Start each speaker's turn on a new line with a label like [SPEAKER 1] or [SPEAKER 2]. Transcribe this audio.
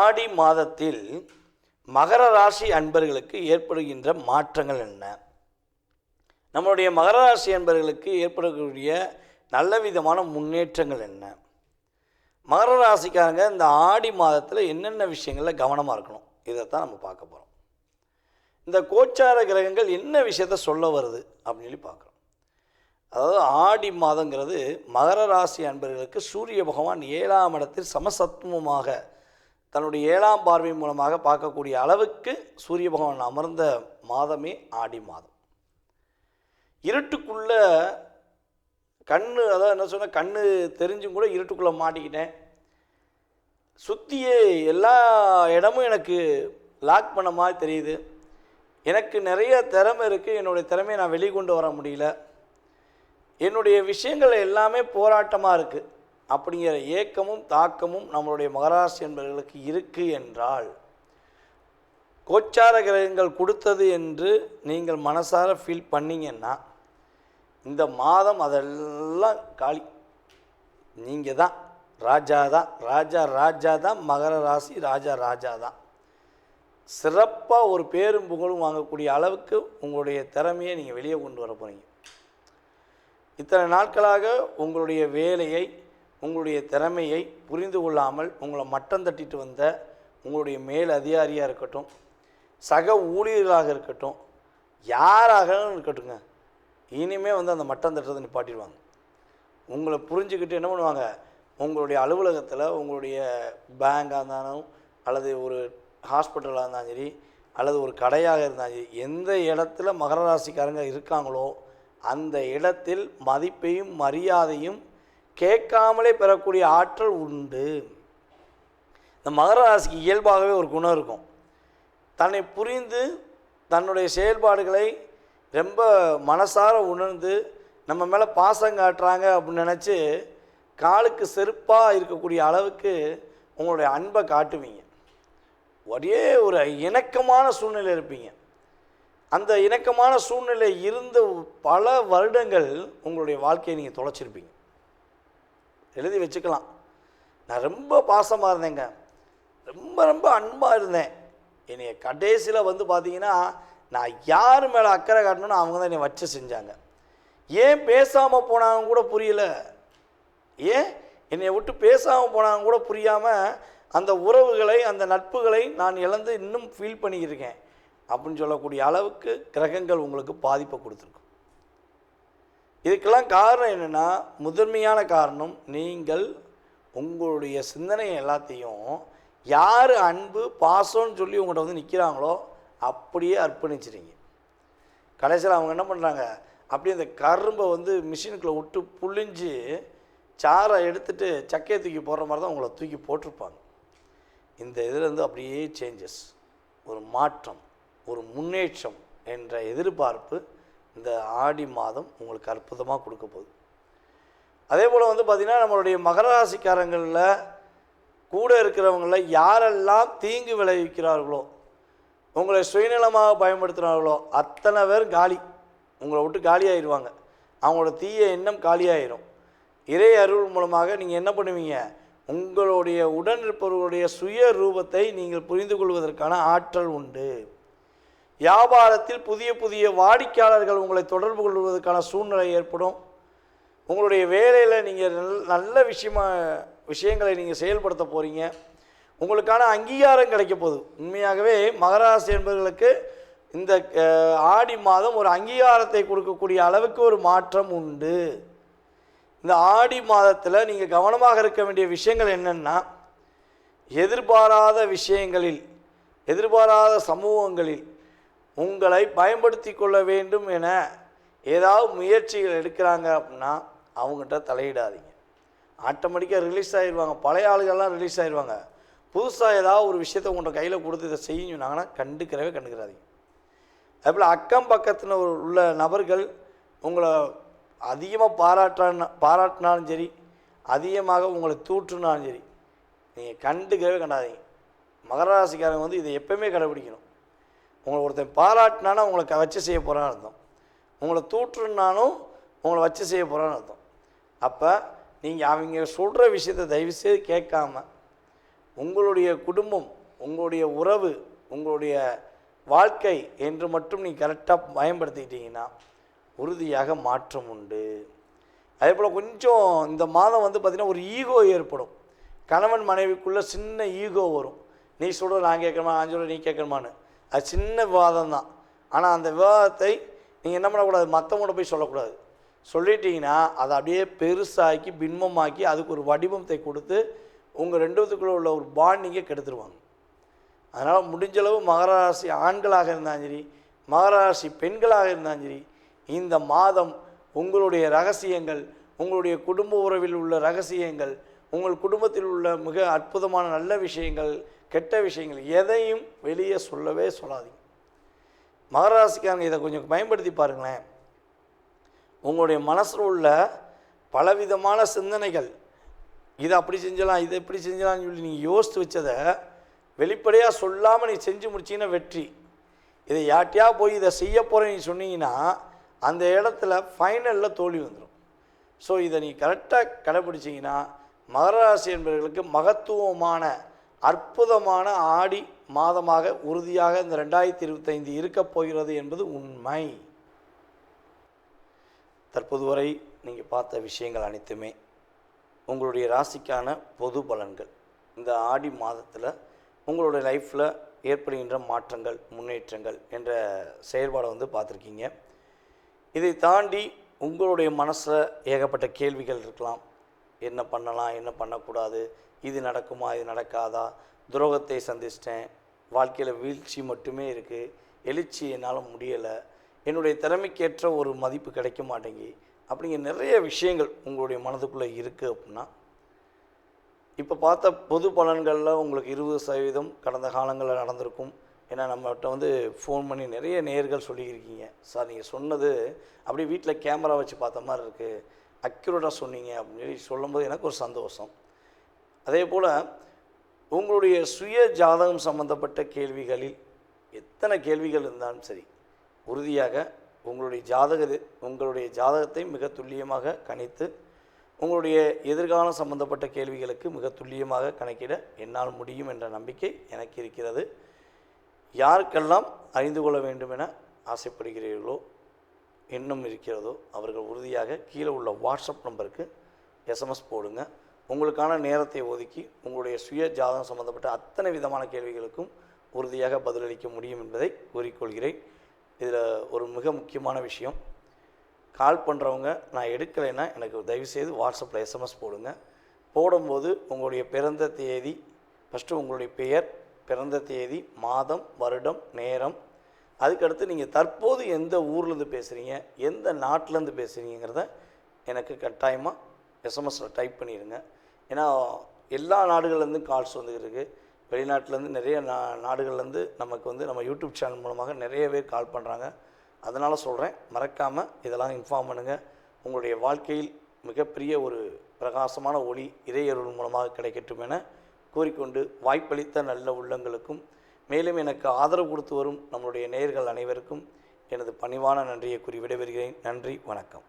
[SPEAKER 1] ஆடி மாதத்தில் மகர ராசி அன்பர்களுக்கு ஏற்படுகின்ற மாற்றங்கள் என்ன? நம்மளுடைய மகர ராசி அன்பர்களுக்கு ஏற்படக்கூடிய நல்ல விதமான முன்னேற்றங்கள் என்ன? மகர ராசிக்காரங்க இந்த ஆடி மாதத்தில் என்னென்ன விஷயங்களில் கவனமாக இருக்கணும்? இதை தான் நம்ம பார்க்க போகிறோம் இந்த கோச்சார கிரகங்கள் என்ன விஷயத்த சொல்ல வருது அப்படின்னு சொல்லி பார்க்குறோம். அதாவது ஆடி மாதங்கிறது மகர ராசி அன்பர்களுக்கு சூரிய பகவான் ஏழாம் இடத்தில் சமசத்துவமாக தன்னுடைய ஏழாம் பார்வை மூலமாக பார்க்கக்கூடிய அளவுக்கு சூரிய பகவான் அமர்ந்த மாதமே ஆடி மாதம். இருட்டுக்குள்ள கண்ணு அதாவது என்ன சொன்னால் கண்ணு தெரிஞ்சும் கூட இருட்டுக்குள்ளே மாட்டிக்கிட்டேன். சுற்றியே எல்லா இடமும் எனக்கு லாக் பண்ண மாதிரி தெரியுது. எனக்கு நிறைய திறமை இருக்குது என்னுடைய திறமையை நான் வெளிக்கொண்டு வர முடியல. என்னுடைய விஷயங்கள் எல்லாமே போராட்டமாக இருக்குது அப்படிங்கிற ஏக்கமும் தாக்கமும் நம்மளுடைய மகராசி என்பவர்களுக்கு இருக்குது என்றால் கோச்சார கிரகங்கள் கொடுத்தது என்று நீங்கள் மனசார ஃபீல் பண்ணிங்கன்னா இந்த மாதம் அதெல்லாம் காலி. நீங்கள் தான் ராஜா தான் ராஜா ராஜா தான் மகர ராசி ராஜா ராஜா தான் சிறப்பாக ஒரு பேரும் புகழும் வாங்கக்கூடிய அளவுக்கு உங்களுடைய திறமையை நீங்கள் வெளியே கொண்டு வர போகிறீங்க இத்தனை நாட்களாக உங்களுடைய வேலையை உங்களுடைய திறமையை புரிந்து கொள்ளாமல் உங்களை மட்டம் தட்டிட்டு வந்த உங்களுடைய மேல் அதிகாரியாக இருக்கட்டும் சக ஊழியர்களாக இருக்கட்டும் யாராக இருக்கட்டுங்க இனிமேல் வந்து அந்த மட்டம் தட்டுறதை நிப்பாட்டிடுவாங்க. உங்களை புரிஞ்சுக்கிட்டு என்ன பண்ணுவாங்க? உங்களுடைய அலுவலகத்தில் உங்களுடைய பேங்காக இருந்தாலும் அல்லது ஒரு ஹாஸ்பிட்டலாக இருந்தாலும் சரி அல்லது ஒரு கடையாக இருந்தாலும் சரி எந்த இடத்துல மகர ராசிக்காரங்க இருக்காங்களோ அந்த இடத்தில் மதிப்பையும் மரியாதையும் கேட்காமலே பெறக்கூடிய ஆற்றல் உண்டு. இந்த மகர ராசிக்கு இயல்பாகவே ஒரு குணம் இருக்கும். தன்னை புரிந்து தன்னுடைய செயல்பாடுகளை ரொம்ப மனசார உணர்ந்து நம்ம மேலே பாசம் காட்டுறாங்க அப்படின்னு நினச்சி காலுக்கு செருப்பாக இருக்கக்கூடிய அளவுக்கு உங்களுடைய அன்பை காட்டுவீங்க. ஒரே ஒரு இணக்கமான சூழ்நிலை இருப்பீங்க. அந்த இணக்கமான சூழ்நிலை இருந்த பல வருடங்கள் உங்களுடைய வாழ்க்கையை நீங்கள் தொலைச்சிருப்பீங்க. எழுதி வச்சுக்கலாம். நான் ரொம்ப பாசமாக இருந்தேங்க. ரொம்ப ரொம்ப அன்பாக இருந்தேன். என்னைய கடைசியில் வந்து பார்த்தீங்கன்னா நான் யார் மேலே அக்கறை காட்டணும்னு அவங்க தான் என்னை வச்சு செஞ்சாங்க. ஏன் பேசாமல் போனாங்க கூட புரியல. ஏன்? என்னை விட்டு பேசாமல் போனாங்க கூட புரியாமல் அந்த உறவுகளை அந்த நட்புகளை நான் இழந்து இன்னும் ஃபீல் பண்ணிக்கிருக்கேன் அப்படின்னு சொல்லக்கூடிய அளவுக்கு கிரகங்கள் உங்களுக்கு பாதிப்பை கொடுத்துருக்கும் இதுக்கெல்லாம் காரணம் என்னென்னா முதன்மையான காரணம் நீங்கள் உங்களுடைய சிந்தனை எல்லாத்தையும் யார் அன்பு பாசம்னு சொல்லி உங்கள்கிட்ட வந்து நிற்கிறாங்களோ அப்படியே அர்ப்பணிச்சிருங்க கடைசியில் அவங்க என்ன பண்ணுறாங்க அப்படியே அந்த கரும்பை வந்து மிஷினுக்குள்ளே விட்டு புழிஞ்சு சாரை எடுத்துகிட்டு சக்கையை தூக்கி போடுற மாதிரி தான் உங்களை தூக்கி போட்டிருப்பாங்க. இந்த இதிலேருந்து அப்படியே சேஞ்சஸ் ஒரு மாற்றம் ஒரு முன்னேற்றம் என்ற எதிர்பார்ப்பு இந்த ஆடி மாதம் உங்களுக்கு அற்புதமாக கொடுக்க போகுது. அதே போல் வந்து பார்த்திங்கன்னா நம்மளுடைய மகர ராசிக்காரங்களில் கூட இருக்கிறவங்களில் யாரெல்லாம் தீங்கு விளைவிக்கிறார்களோ உங்களை சுயநலமாக பயன்படுத்துகிறார்களோ அத்தனை பேர் காலி. உங்களை விட்டு காலி ஆயிடுவாங்க அவங்களோட தீய எண்ணம் காலியாயிரும். இறை அருள் மூலமாக நீங்கள் என்ன பண்ணுவீங்க? உங்களுடைய உடன் இருப்பவர்களுடைய சுய ரூபத்தை நீங்கள் புரிந்து கொள்வதற்கான ஆற்றல் உண்டு. வியாபாரத்தில் புதிய புதிய வாடிக்கையாளர்கள் உங்களை தொடர்பு கொள்வதற்கான சூழ்நிலை ஏற்படும். உங்களுடைய வேலையில் நீங்கள் நல் நல்ல விஷயமா விஷயங்களை நீங்கள் செயல்படுத்த போகிறீங்க உங்களுக்கான அங்கீகாரம் கிடைக்க போகுது. உண்மையாகவே மகராசி என்பவர்களுக்கு இந்த ஆடி மாதம் ஒரு அங்கீகாரத்தை கொடுக்கக்கூடிய அளவுக்கு ஒரு மாற்றம் உண்டு. இந்த ஆடி மாதத்தில் நீங்கள் கவனமாக இருக்க வேண்டிய விஷயங்கள் என்னென்னா எதிர்பாராத விஷயங்களில் எதிர்பாராத சமூகங்களில் உங்களை பயன்படுத்தி கொள்ள வேண்டும் என ஏதாவது முயற்சிகள் எடுக்கிறாங்க அப்படின்னா அவங்ககிட்ட தலையிடாதீங்க. ஆட்டோமேட்டிக்காக ரிலீஸ் ஆகிடுவாங்க பழைய ஆளுகள்லாம் ரிலீஸ் ஆகிடுவாங்க புதுசாக ஏதாவது ஒரு விஷயத்தை உங்கள்கிட்ட கையில் கொடுத்து இதை செய்யும் கண்டுக்கிறவே கண்டுக்கிறாதீங்க. அதுபோல் அக்கம் பக்கத்தில் உள்ள நபர்கள் உங்களை அதிகமாக பாராட்டான பாராட்டினாலும் சரி அதிகமாக உங்களை தூற்றுனாலும் சரி நீங்கள் கண்டுக்கிறவே கண்டாதீங்க. மகராசிக்காரங்க வந்து இதை எப்போவுமே கடைபிடிக்கணும். உங்களை ஒருத்தன் பாராட்டினானா உங்களை வச்சு செய்ய போகிறான்னு அர்த்தம். உங்களை தூற்றுனாலும் உங்களை வச்சு செய்ய போகிறான்னு அர்த்தம். அப்போ நீங்கள் அவங்க சொல்கிற விஷயத்தை தயவுசெய்து கேட்காம உங்களுடைய குடும்பம் உங்களுடைய உறவு உங்களுடைய வாழ்க்கை என்று மட்டும் நீங்கள் கரெக்டாக பயன்படுத்திக்கிட்டீங்கன்னா உறுதியாக மாற்றம் உண்டு. அதே போல் கொஞ்சம் இந்த மாதம் வந்து பார்த்திங்கன்னா ஒரு ஈகோ ஏற்படும். கணவன் மனைவிக்குள்ளே சின்ன ஈகோ வரும். நீ சொல்கிற நான் கேட்கணுமா நான் சொல்கிற நீ கேட்கணுமான்னு. அது சின்ன விவாதம் தான் ஆனால் அந்த விவாதத்தை நீங்கள் என்ன பண்ணக்கூடாது? மற்றவங்கள்ட்ட போய் சொல்லக்கூடாது. சொல்லிட்டீங்கன்னா அதை அப்படியே பெருசாக்கி பின்பமாக்கி அதுக்கு ஒரு வடிவத்தை கொடுத்து உங்கள் ரெண்டுத்துக்குள்ளே உள்ள ஒரு பாண்டிங்கை கெடுத்துருவாங்க. அதனால் முடிஞ்சளவு மகராசி ஆண்களாக இருந்தாலும் சரி மகராசி பெண்களாக இருந்தாலும் சரி இந்த மாதம் உங்களுடைய ரகசியங்கள் உங்களுடைய குடும்ப உறவில் உள்ள ரகசியங்கள் உங்கள் குடும்பத்தில் உள்ள மிக அற்புதமான நல்ல விஷயங்கள் கெட்ட விஷயங்கள் எதையும் வெளியே சொல்லவே சொல்லாதீங்க. மகராசிக்காரங்க இதை கொஞ்சம் பயன்படுத்தி பாருங்களேன். உங்களுடைய மனசில் உள்ள பலவிதமான சிந்தனைகள் இதை அப்படி செஞ்சலாம் இதை இப்படி செஞ்சலாம்னு சொல்லி நீங்கள் யோசித்து வச்சதை வெளிப்படையாக சொல்லாமல் நீ செஞ்சு முடிச்சீங்கன்னா வெற்றி. இதை யார்ட்டையா போய் இதை செய்ய போகிறேன்னு நீ சொன்னீங்கன்னா அந்த இடத்துல ஃபைனலில் தோல்வி வந்துடும் ஸோ இதை நீ கரெக்டாக கடைப்பிடிச்சிங்கன்னா மகராசி என்பவர்களுக்கு மகத்துவமான அற்புதமான ஆடி மாதமாக உறுதியாக இந்த ரெண்டாயிரத்தி இருபத்தைந்து இருக்கப் போகிறது என்பது உண்மை. தற்போது வரை நீங்கள் பார்த்த விஷயங்கள் அனைத்துமே உங்களுடைய ராசிக்கான பொது பலன்கள். இந்த ஆடி மாதத்தில் உங்களுடைய லைஃப்பில் ஏற்படுகின்ற மாற்றங்கள் முன்னேற்றங்கள் என்ற செயல்பாடை வந்து பார்த்துருக்கீங்க. இதை தாண்டி உங்களுடைய மனசில் ஏகப்பட்ட கேள்விகள் இருக்கலாம். என்ன பண்ணலாம் என்ன பண்ணக்கூடாது இது நடக்குமா இது நடக்காதா? துரோகத்தை சந்திச்சிட்டேன். வாழ்க்கையில் வீழ்ச்சி மட்டுமே இருக்குது எழுச்சி என்னால் முடியலை. என்னுடைய திறமைக்கேற்ற ஒரு மதிப்பு கிடைக்க மாட்டேங்கி அப்படிங்கிற நிறைய விஷயங்கள் உங்களுடைய மனதுக்குள்ளே இருக்குது அப்படின்னா இப்போ பார்த்த பொது பலன்களில் உங்களுக்கு இருபது சதவீதம் கடந்த காலங்களில் நடந்திருக்கும். ஏன்னா நம்மகிட்ட வந்து ஃபோன் பண்ணி நிறைய நேர்கள் சொல்லியிருக்கீங்க. சார் நீங்கள் சொன்னது அப்படியே வீட்டில் கேமரா வச்சு பார்த்த மாதிரி இருக்குது அக்யூரேட்டாக சொன்னீங்க அப்படின்னு சொல்லி சொல்லும்போது எனக்கு ஒரு சந்தோஷம். அதே போல் உங்களுடைய சுய ஜாதகம் சம்பந்தப்பட்ட கேள்விகளில் எத்தனை கேள்விகள் இருந்தாலும் சரி உறுதியாக உங்களுடைய ஜாதக உங்களுடைய ஜாதகத்தை மிக துல்லியமாக கணித்து உங்களுடைய எதிர்காலம் சம்பந்தப்பட்ட கேள்விகளுக்கு மிக துல்லியமாக கணக்கிட என்னால் முடியும் என்ற நம்பிக்கை எனக்கு இருக்கிறது. யாருக்கெல்லாம் அறிந்து கொள்ள வேண்டும் என ஆசைப்படுகிறீர்களோ எண்ணம் இருக்கிறதோ அவர்கள் உறுதியாக கீழே உள்ள வாட்ஸ்அப் நம்பருக்கு எஸ்எம்எஸ் போடுங்க. உங்களுக்கான நேரத்தை ஒதுக்கி உங்களுடைய சுய ஜாதகம் சம்பந்தப்பட்ட அத்தனை விதமான கேள்விகளுக்கும் உறுதியாக பதிலளிக்க முடியும் என்பதை கூறிக்கொள்கிறேன். இதில் ஒரு மிக முக்கியமான விஷயம். கால் பண்ணுறவங்க நான் எடுக்கலைன்னா எனக்கு தயவுசெய்து வாட்ஸ்அப்பில் எஸ்எம்எஸ் போடுங்க. போடும்போது உங்களுடைய பிறந்த தேதி ஃபஸ்ட்டு உங்களுடைய பெயர் பிறந்த தேதி மாதம் வருடம் நேரம் அதுக்கடுத்து நீங்கள் தற்போது எந்த ஊர்லேருந்து பேசுகிறீங்க எந்த நாட்டிலேருந்து பேசுகிறீங்கிறத எனக்கு கட்டாயமாக எஸ்எம்எஸில் டைப் பண்ணிடுங்க ஏன்னா எல்லா நாடுகள்லேருந்து கால்ஸ் வந்துருக்கு வெளிநாட்டிலேருந்து நிறைய நா நாடுகள்லேருந்து நமக்கு வந்து நம்ம யூடியூப் சேனல் மூலமாக நிறைய பேர் கால் பண்ணுறாங்க அதனால் சொல்கிறேன் மறக்காமல் இதெல்லாம் இன்ஃபார்ம் பண்ணுங்கள் உங்களுடைய வாழ்க்கையில் மிகப்பெரிய ஒரு பிரகாசமான ஒளி இறையருள் மூலமாக கிடைக்கட்டும் என கூறிக்கொண்டு வாய்ப்பளித்த நல்ல உள்ளங்களுக்கும் மேலும் எனக்கு ஆதரவு கொடுத்து வரும் நம்மளுடைய நேயர்கள் அனைவருக்கும் எனது பணிவான நன்றியை கூறி விடைபெறுகிறேன். நன்றி வணக்கம்.